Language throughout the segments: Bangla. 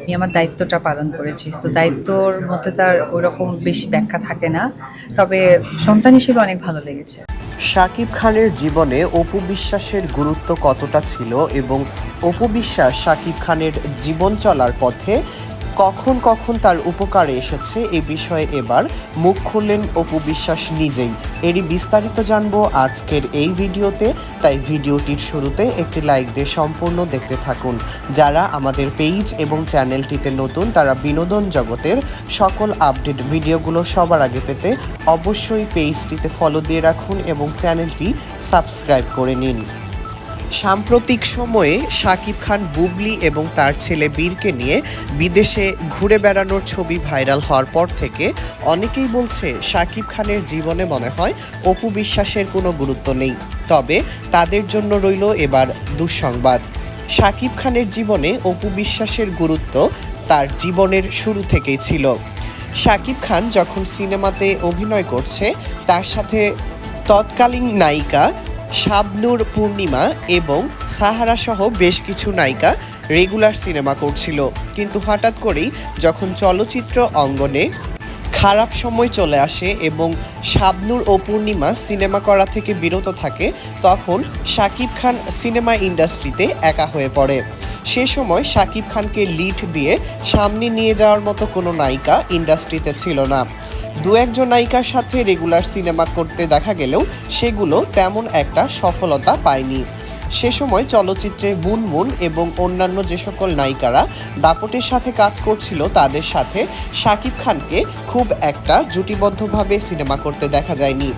আমি আমার দায়িত্বটা পালন করেছি। তো দায়িত্বর মধ্যে তার ওরকম বেশি ব্যাখ্যা থাকে না। তবে সন্তান হিসেবে অনেক ভালো লেগেছে। শাকিব খানের জীবনে অপু বিশ্বাসের গুরুত্ব কতটা ছিল এবং অপু বিশ্বাস শাকিব খানের জীবন চলার পথে কখন কখন তার উপকারে এসেছে এ বিষয়ে এবার মুখ খুললেন অপু বিশ্বাস নিজেই। এরই বিস্তারিত জানব আজকের এই ভিডিওতে, তাই ভিডিওটির শুরুতে একটি লাইক দিয়ে সম্পূর্ণ দেখতে থাকুন। যারা আমাদের পেজ এবং চ্যানেলটিতে নতুন, তারা বিনোদন জগতের সকল আপডেট ভিডিওগুলো সবার আগে পেতে অবশ্যই পেজটিতে ফলো দিয়ে রাখুন এবং চ্যানেলটি সাবস্ক্রাইব করে নিন। সাম্প্রতিক সময়ে শাকিব খান, বুবলি এবং তার ছেলে বীরকে নিয়ে বিদেশে ঘুরে বেড়ানোর ছবি ভাইরাল হওয়ার পর থেকে অনেকেই বলছে শাকিব খানের জীবনে মনে হয় অপু বিশ্বাসের কোনো গুরুত্ব নেই। তবে তাদের জন্য রইল এবার দুঃসংবাদ। শাকিব খানের জীবনে অপু বিশ্বাসের গুরুত্ব তার জীবনের শুরু থেকেই ছিল। শাকিব খান যখন সিনেমাতে অভিনয় করছে, তার সাথে তৎকালীন নায়িকা শাবনূর পূর্ণিমা এবং সাহারা সহ বেশ কিছু নায়িকা রেগুলার সিনেমা করছিল। কিন্তু হঠাৎ করেই যখন চলচ্চিত্র অঙ্গনে খারাপ সময় চলে আসে এবং শাবনুর ও পূর্ণিমা সিনেমা করা থেকে বিরত থাকে, তখন শাকিব খান সিনেমা ইন্ডাস্ট্রিতে একা হয়ে পড়ে। সে সময় শাকিব খানকে লিড দিয়ে সামনে নিয়ে যাওয়ার মতো কোনো নায়িকা ইন্ডাস্ট্রিতে ছিল না। দু একজন নায়িকার সাথে রেগুলার সিনেমা করতে দেখা গেলেও সেগুলো তেমন একটা সফলতা পায়নি। সে সময় চলচ্চিত্রে মুনমুন এবং অন্যান্য যে সকল নায়িকারা দাপটের সাথে কাজ করছিল তাদের সাথে শাকিব খানকে খুব একটা জুটিবদ্ধভাবে সিনেমা করতে দেখা যায়নি।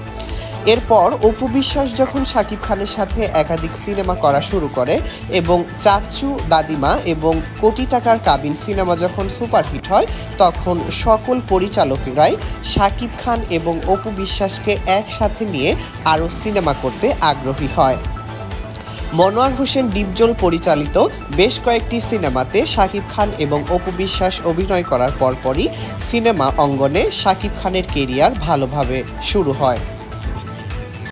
এরপর অপু বিশ্বাস যখন শাকিব খানের সাথে একাধিক সিনেমা করা শুরু করে এবং চাচ্চু, দাদিমা এবং কোটি টাকার কাবিন সিনেমা যখন সুপারহিট হয়, তখন সকল পরিচালকরাই শাকিব খান এবং অপু বিশ্বাসকে একসাথে নিয়ে আরও সিনেমা করতে আগ্রহী হয়। মনোয়ার হোসেন ডিপজল পরিচালিত বেশ কয়েকটি সিনেমাতে শাকিব খান এবং অপু বিশ্বাস অভিনয় করার পরপরই সিনেমা অঙ্গনে শাকিব খানের কেরিয়ার ভালোভাবে শুরু হয়।